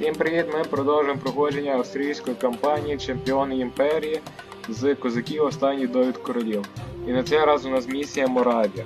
Всім привіт! Ми продовжуємо проходження австрійської кампанії Чемпіони Імперії з козаків останній довід королів. І на цей раз у нас місія Моравія.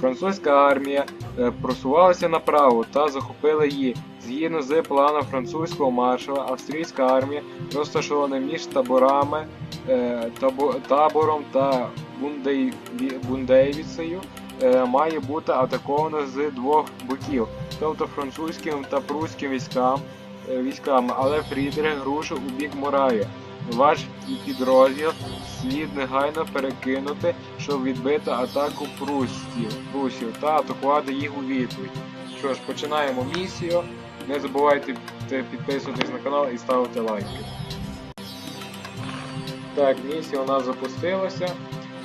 Французька армія е, просувалася направо та захопила її. Згідно з планом французького маршала, австрійська армія, розташована між таборами, е, табо- табором та Бундей- Бундейвіцею, е, має бути атакована з двох боків, тобто французьким та прусським військам військами, але Фрідрих рушив у бік Моравія. Ваш підрозділ слід негайно перекинути, щоб відбити атаку прусів, прусів та атакувати їх у відповідь. Що ж, починаємо місію. Не забувайте підписуватись на канал і ставити лайки. Так, місія у нас запустилася.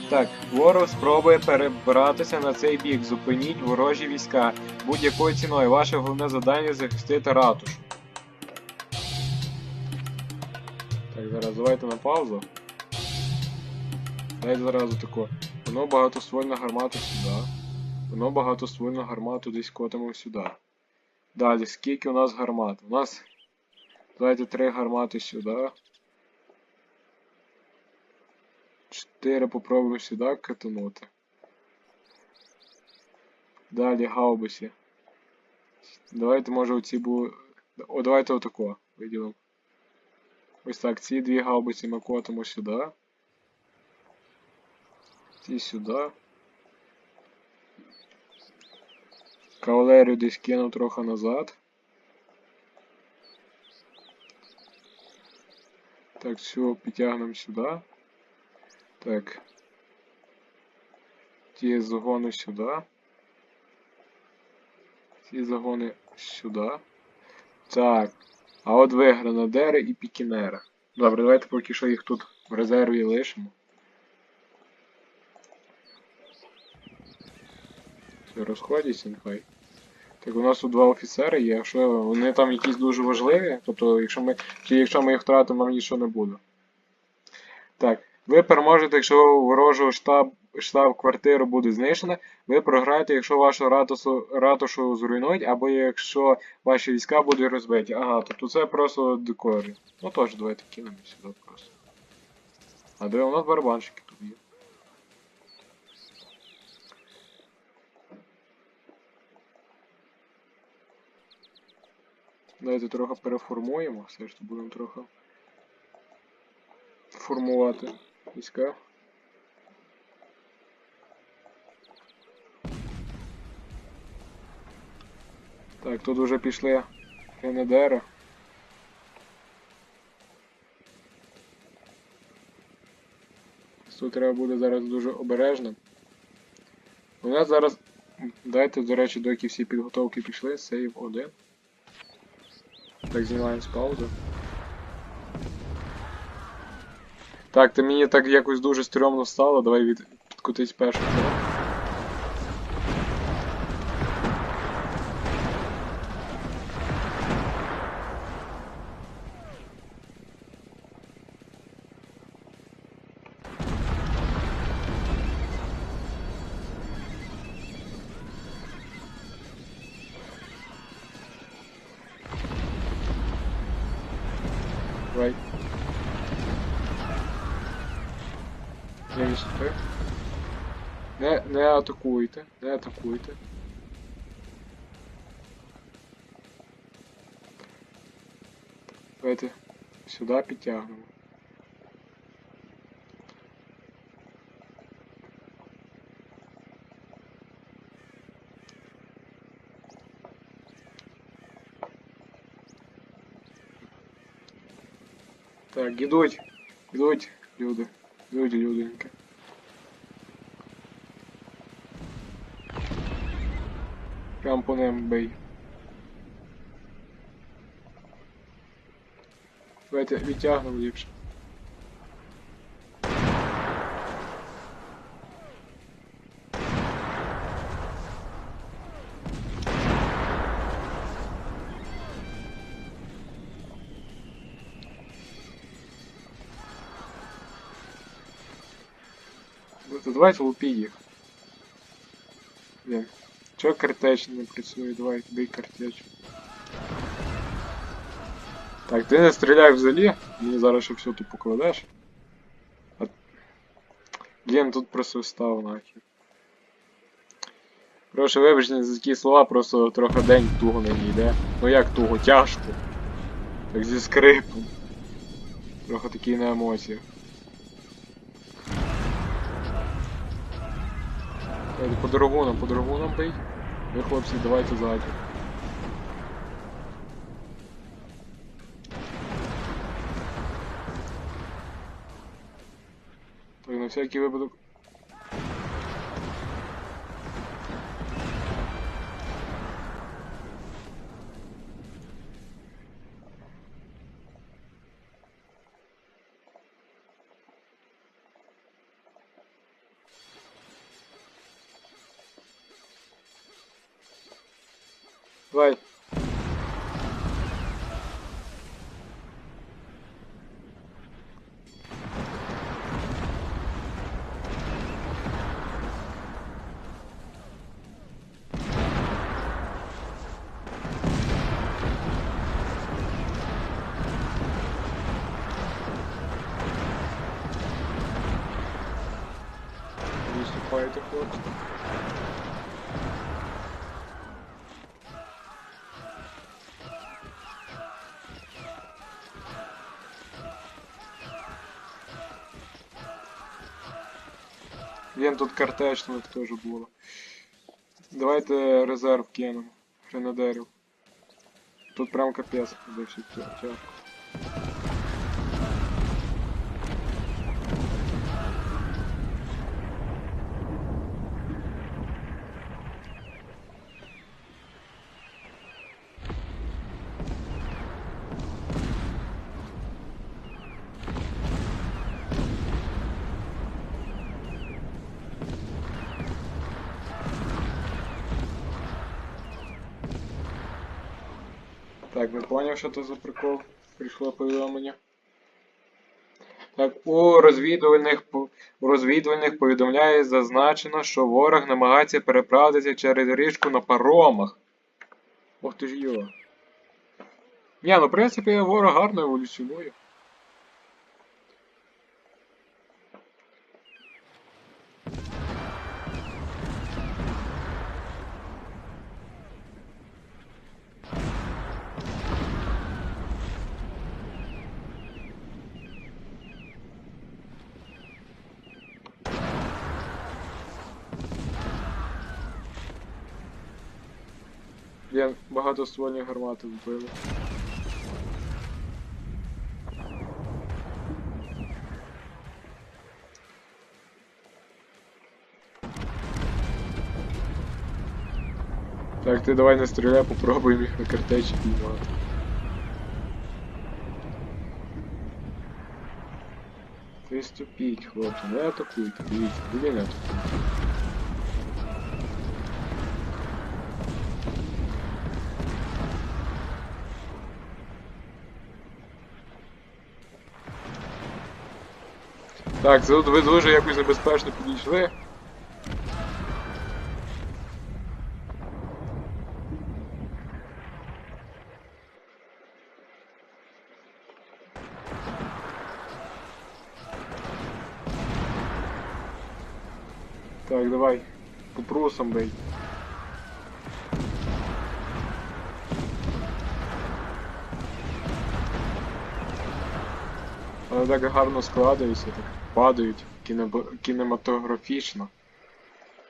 Так, ворог спробує перебратися на цей бік. Зупиніть ворожі війська будь-якою ціною. Ваше головне завдання захистити ратушу. Зараз давайте на паузу. Дайте зразу тако. Воно багатоствольна гармата сюди. Воно багатоствольну гармату десь котимо сюди. Далі, скільки у нас гармат? У нас. Давайте три гармати сюди. Чотири попробуємо сюди катанути. Далі гаубиці. Давайте може оці були. О, давайте отако виділимо. Ось так, ці дві гаубиці ми котимо сюди. Ці сюди. Кавалерію десь кину трохи назад. Так, все, підтягнемо сюди. Так. Ті загони сюди. Ці загони сюди. Так. А от ви гранадери і пікінери. Добре, давайте поки що їх тут в резерві лишимо. Все, розходяться. Так, у нас тут два офіцери є, якщо вони там якісь дуже важливі, тобто, якщо ми, чи якщо ми їх втратимо, нам нічого не буде. Так, ви переможете, якщо ворожого штаб, штаб-квартиру буде знищена, ви програєте, якщо вашу ратусу, ратушу зруйнують, або якщо ваші війська будуть розбиті. Ага, тобто це просто декори. Ну теж давайте кинемо сюди просто. А де у нас барабанщики тут є? Давайте трохи переформуємо, все ж будемо трохи формувати війська. Так, тут вже пішли генедери. Тут треба буде зараз дуже обережним. У нас зараз. Дайте, до речі, доки всі підготовки пішли, сейв 1. Так, знімаємо з паузу. Так, ти мені так якось дуже стрьомно стало, давай від... підкотись перший Не, не атакуйте, не атакуйте. Давайте сюди підтягнемо. Так, ідуть, ідуть люди, люди, люденьки. Прям по ним бей. Давайте відтягнемо ліпше. Ну, то давайте лупі їх. Блін. Чого картеч не працює? Давай, бий картеч. Так, ти не стріляй взагалі, мені зараз ще все тут покладеш. А... Блін, тут просто встав нахер. Прошу вибачення за такі слова, просто трохи день туго ній йде. Ну як туго, тяжко. Так зі скрипом. Трохи такі на емоціях. По дорогунам, по дорогунам бий. Ви, хлопці, давайте ззаді. На всякий випадок. Давай. Він тут картечник теж було. Давайте резерв кинемо. Гренадерів. Тут прям капець більше тяжко. Так, не поняв, що це за прикол. Прийшло повідомлення. Так, у розвідувальних, у розвідувальних повідомляє зазначено, що ворог намагається переправитися через річку на паромах. Ох ти ж йо. Ні, ну в принципі ворог гарно еволюціонує. Блін, багатоствольні гармати вбили. Так, ти давай не стріляй, попробуємо їх на картечі піймати. Ти ступіть, хлопці, не атакуйте, дивіться, буде не атакуйте. Так, це от ви дуже якось небезпечно підійшли. Так, давай. По прусам бей. Але так гарно складаються, так падають кінематографічно.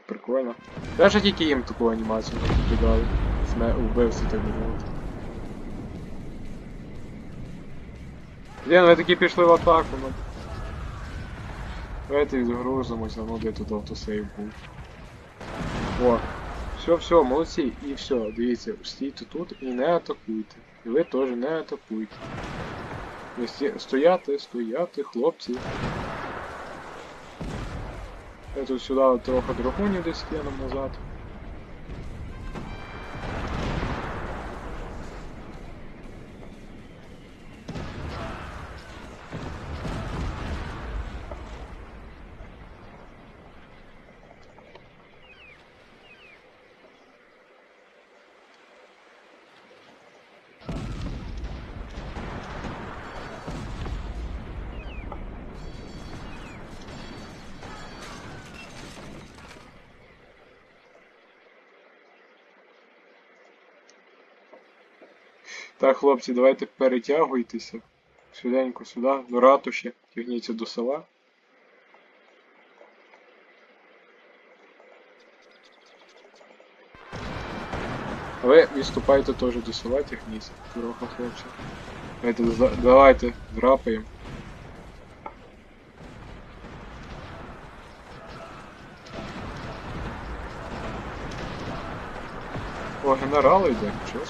Прикольно. Теж тільки їм таку анімацію кидали. Сме вбивці так би мовити. Блін, ви такі пішли в атаку, ну. Давайте відгрузимося, ну де тут автосейв був. О, все, все, молодці, і все, дивіться, стійте тут і не атакуйте. І ви теж не атакуйте. Стояти, стояти, хлопці. Я тут сюди трохи драгунів десь кинув назад. Так, хлопці, давайте перетягуйтеся. Сюденько сюди, до ратуші, тягніться до села. Ви відступайте теж до села, тягніться, трохи хлопці. Давайте, давайте, драпаємо. О, генерал йде, нічого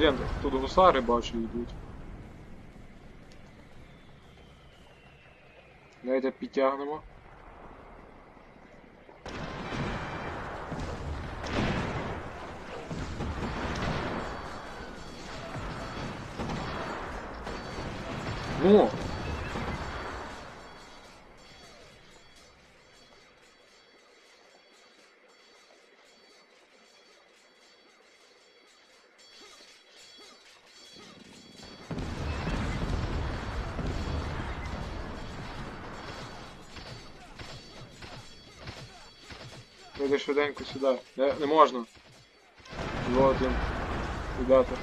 Блін, тут гусари бачу йдуть. Давайте підтягнемо. Вийди швиденько сюди. Не, не можна. Вот він. Ребята.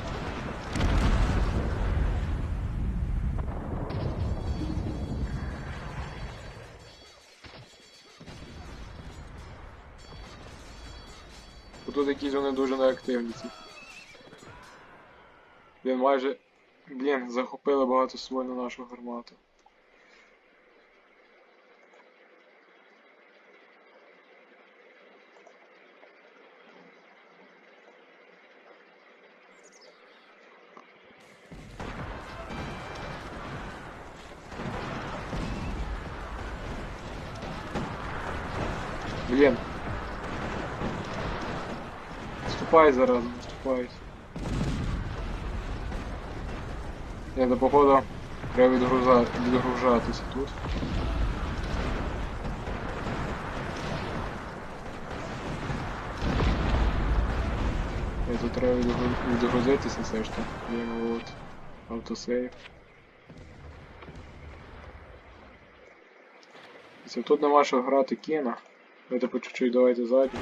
Тут якісь вони дуже неактивні. Блін, майже. Блін, захопили багато свою на нашу гармату. Блін. Ступай зараз, наступай. Ні, до походу треба відгруза... відгружатися тут. І тут треба відгру- відгрузитися все ж таки. Є от автосейв. Це тут нема що грати кіно. Давайте по чуть-чуть давайте ззаді.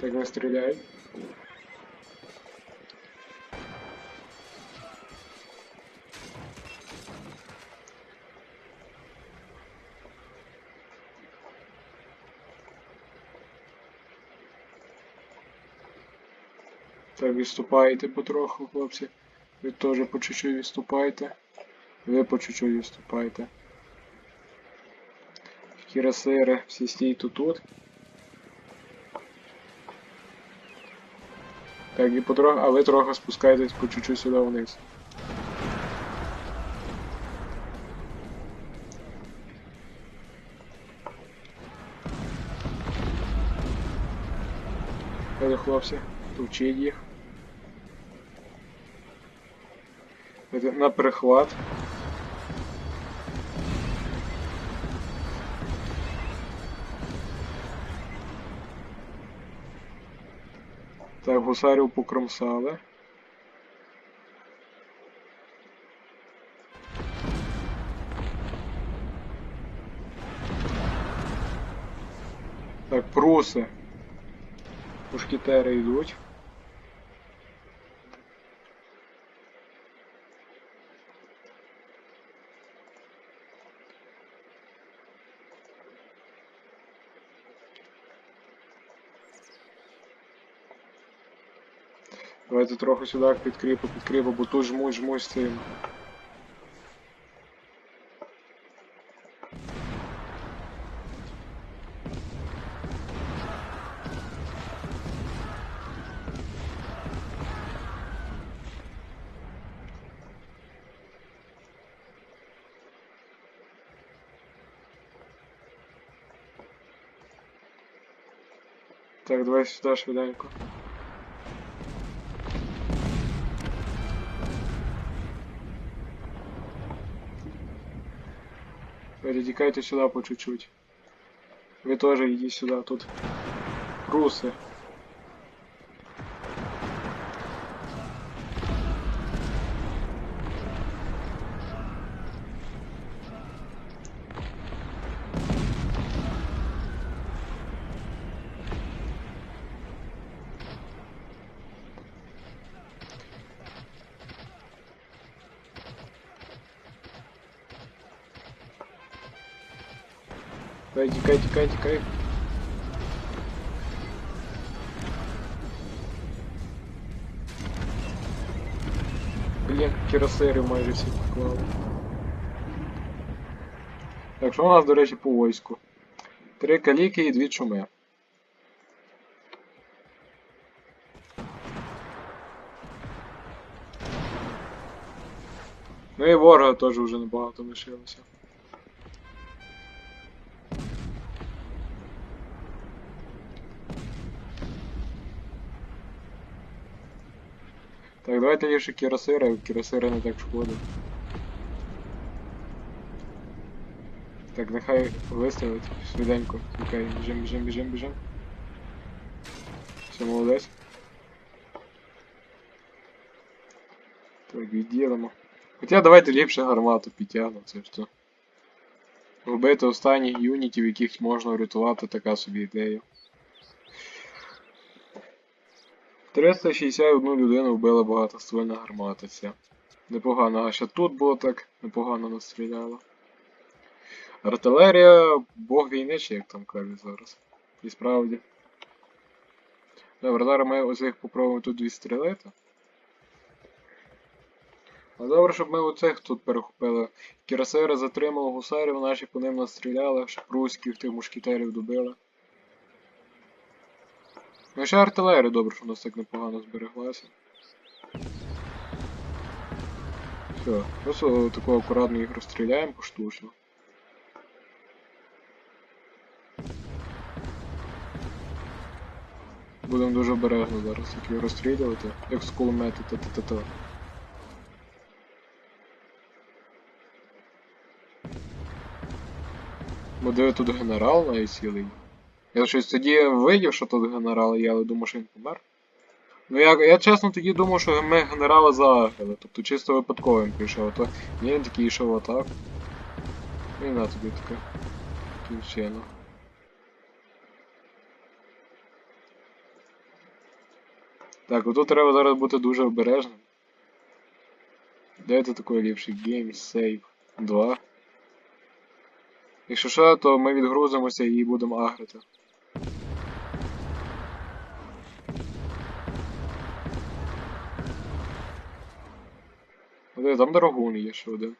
Так не стріляй. Так, відступайте потроху, хлопці. Ви теж по чуть-чуть відступайте. Ви по чуть-чуть відступайте. Кірасири, всі стійте тут. Так, і потроху, а ви трохи спускаєтесь по чуть-чуть сюди вниз. Далі, хлопці, товчіть їх. На перехват. Так, гусарів покромсали. Так, проси. Пушкітери йдуть. Давайте трохи сюди підкріпу, підкріпу, бо тут жмуть, жмуть сильно. Так, давай сюди швиденько. Перетекайте сюда по чуть-чуть. Вы тоже иди сюда, тут русы. Давай, тикай, тикай, тикай. Блін, кірасири майже всі поклали. Так, що у нас, до речі, по войску? Три каліки і дві чуми. Ну і ворога теж вже небагато лишилося. Так, давайте ліпше кірасири, кірасири не так шкода. Так, нехай вистрілить швиденько. Окей, біжим, біжим, біжим, біжим. Все, молодець. Так, відділимо. Хоча давайте ліпше гармату підтягнемо, це ж то. Вбити останніх юнітів, яких можна врятувати, така собі ідея. 361 людину вбила багатоствольна гарматиця. Непогано, а ще тут було так непогано настріляло. Артилерія, бог війни, чи як там кажуть зараз. І справді. Добре, зараз ми оцих попробуємо тут відстрілити. А добре, щоб ми оцих тут перехопили. Кірасири затримали гусарів, наші по ним настріляли, щоб руських тих мушкетерів добили. Ну ще артилерія добре, що у нас так непогано збереглася. Все, просто таку акуратно їх розстріляємо поштучно. Будемо дуже обережно зараз як його розстрілювати, як з кулемету та-та-та-та. Бо де тут генерал навіть цілий. Я щось тоді видів, що тут генерал але думав, що він помер. Ну я, я чесно тоді думав, що ми генерала заграли, тобто чисто випадковим пішов, а то ні, він такий йшов атак. І на тобі таке. Кінчено. Так, отут треба зараз бути дуже обережним. Де це такий ліпший? Game Save 2. Якщо що, то ми відгрузимося і будемо агрити. Там дорогун є ще один.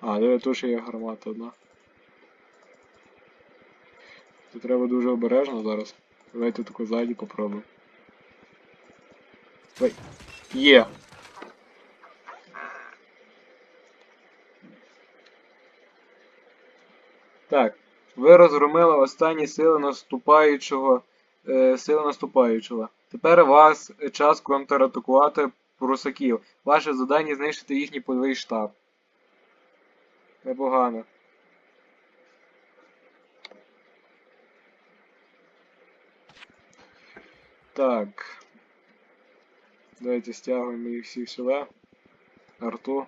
А, де тут ще є гармата одна. Це треба дуже обережно зараз. Давайте таку ззаді попробуємо. Ой. Є. Так. Ви розгромили останні сили наступаючого. Е, сили наступаючого. Тепер вас час контратакувати прусаків. Ваше завдання знищити їхній польовий штаб. Непогано. Так. Давайте стягуємо їх всіх сюди. Арту.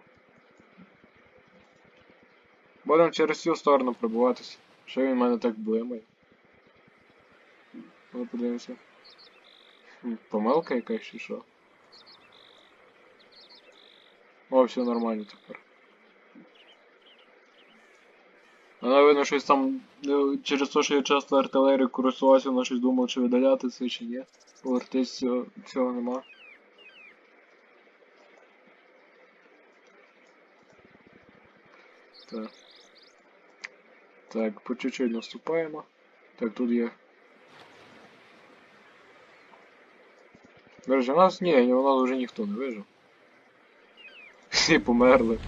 Будемо через цю сторону пробуватися. Що він в мене так блимає? Ну, подивимося. Помилка якась чи що? О, все нормально тепер. Вона видно щось там е, через те, що я часто артилерію користувався, вона щось думав, чи видаляти це чи ні. Повертись цього, цього нема. Так. Так, по чуть-чуть наступаємо. Так, тут є. У нас ні, у нас вже ніхто не вижив. всі померли.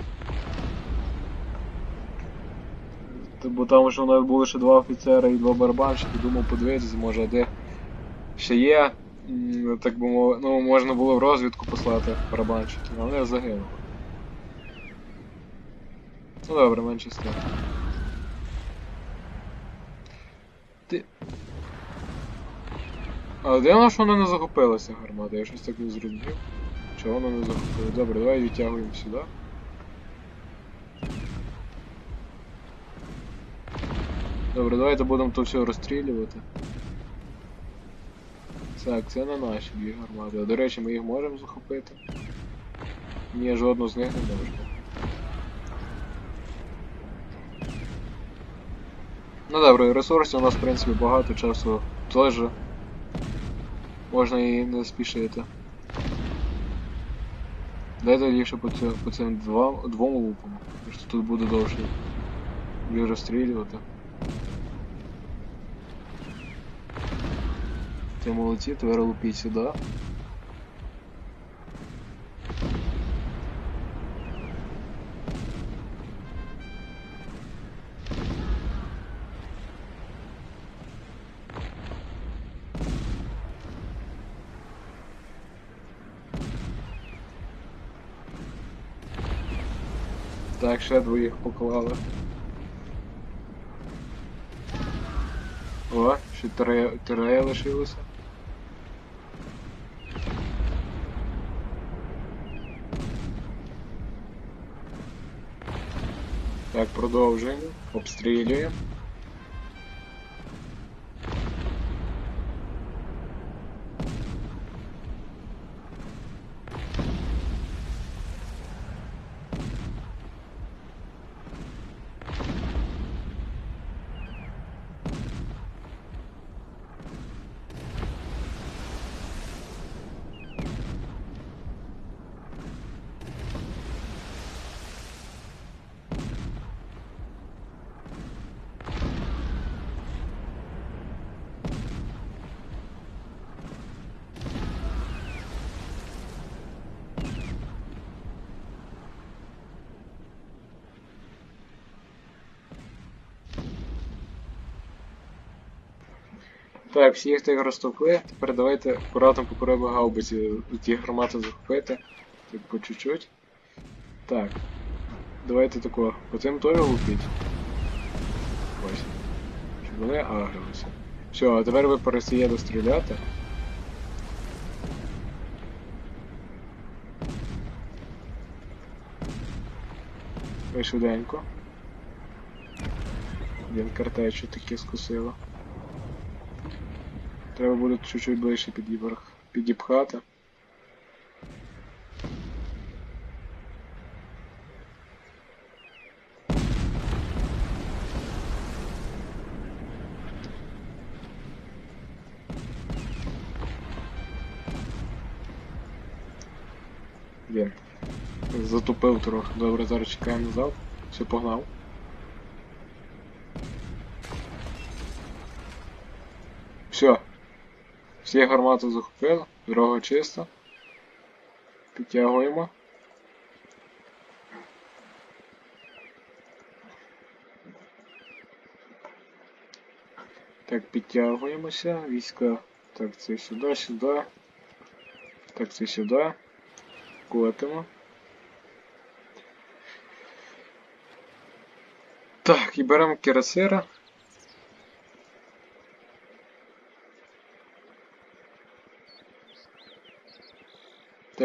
Бо там що у нас були ще два офіцери і два барабанщики, думав подивитися, може де ще є. Так би ну можна було в розвідку послати барабанщиків, але вони загинули. Ну добре, менше з тим. Ти. А дивно, що вона не захопилася гармата, я щось так не зрозумів. Чого вона не захопила? Добре, давай відтягуємо сюди. Добре, давайте будемо то все розстрілювати. Так, це на наші дві гармати. А до речі, ми їх можемо захопити. Ні, жодну з них не можемо. Ну добре, ресурсів у нас в принципі багато часу теж. Можна і не спішити. Дайте ліпше по, цю, по цим два, двом лупам. Тому що тут буде довше їх розстрілювати. Ти молодці, тепер лупіть сюди. Так, ще двоїх поклали. О, ще троє, лишилося. Так, продовжуємо. Обстрілюємо. Так, всіх тих розтовкли. Тепер давайте акуратно по корабу гаубиці ті гармати захопити. Так по чуть-чуть. Так. Давайте тако. По цим теж лупіть. Ось. Щоб вони агрилися. Все, а тепер ви пересієте стріляти. Ви швиденько. Він картечу таке скусило. Треба буде чуть-чуть ближче підібрах- підіпхати. Він. Затупив трохи. Добре, зараз чекаємо назад. Все, погнав. Все. Всі гармати захопили, дорога чиста. Підтягуємо. Так, підтягуємося. Війська. Так, це сюди, сюди. Так, це сюди. Котимо. Так, і беремо кірасира.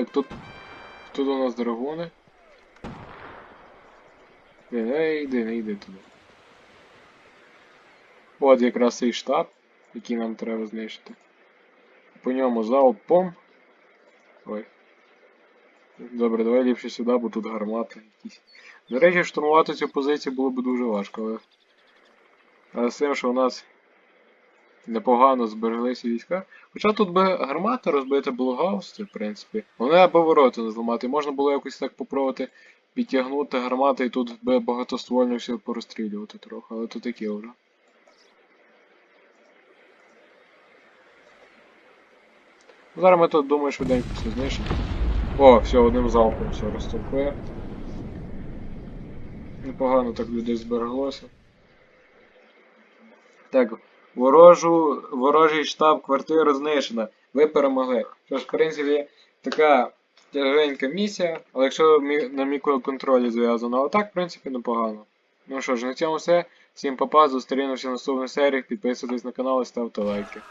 Так, тут. Тут у нас драгони. Блін, не йди, не йди туди. От якраз цей штаб, який нам треба знищити. По ньому залпом. Ой. Добре, давай ліпше сюди, бо тут гармати якісь. До речі, штурмувати цю позицію було б дуже важко, але. Але з тим, що у нас непогано збереглися війська. Хоча тут би гармата розбита було в принципі. Вони аби ворота не зламати. Можна було якось так попробувати підтягнути гармати і тут би багатоствольно все порозстрілювати трохи, але то таке вже. Зараз ми тут думаю, швиденько все знищимо. О, все, одним залпом все розтопує. Непогано так людей збереглося. Так, ворожу, ворожий штаб квартира знищена. Ви перемогли. Що ж, в принципі, така тяженька місія, але якщо на мікроконтролі зв'язано, а так, в принципі, непогано. Ну що ж, на цьому все. Всім папа, зустрінемося в наступних серіях. Підписуйтесь на канал і ставте лайки.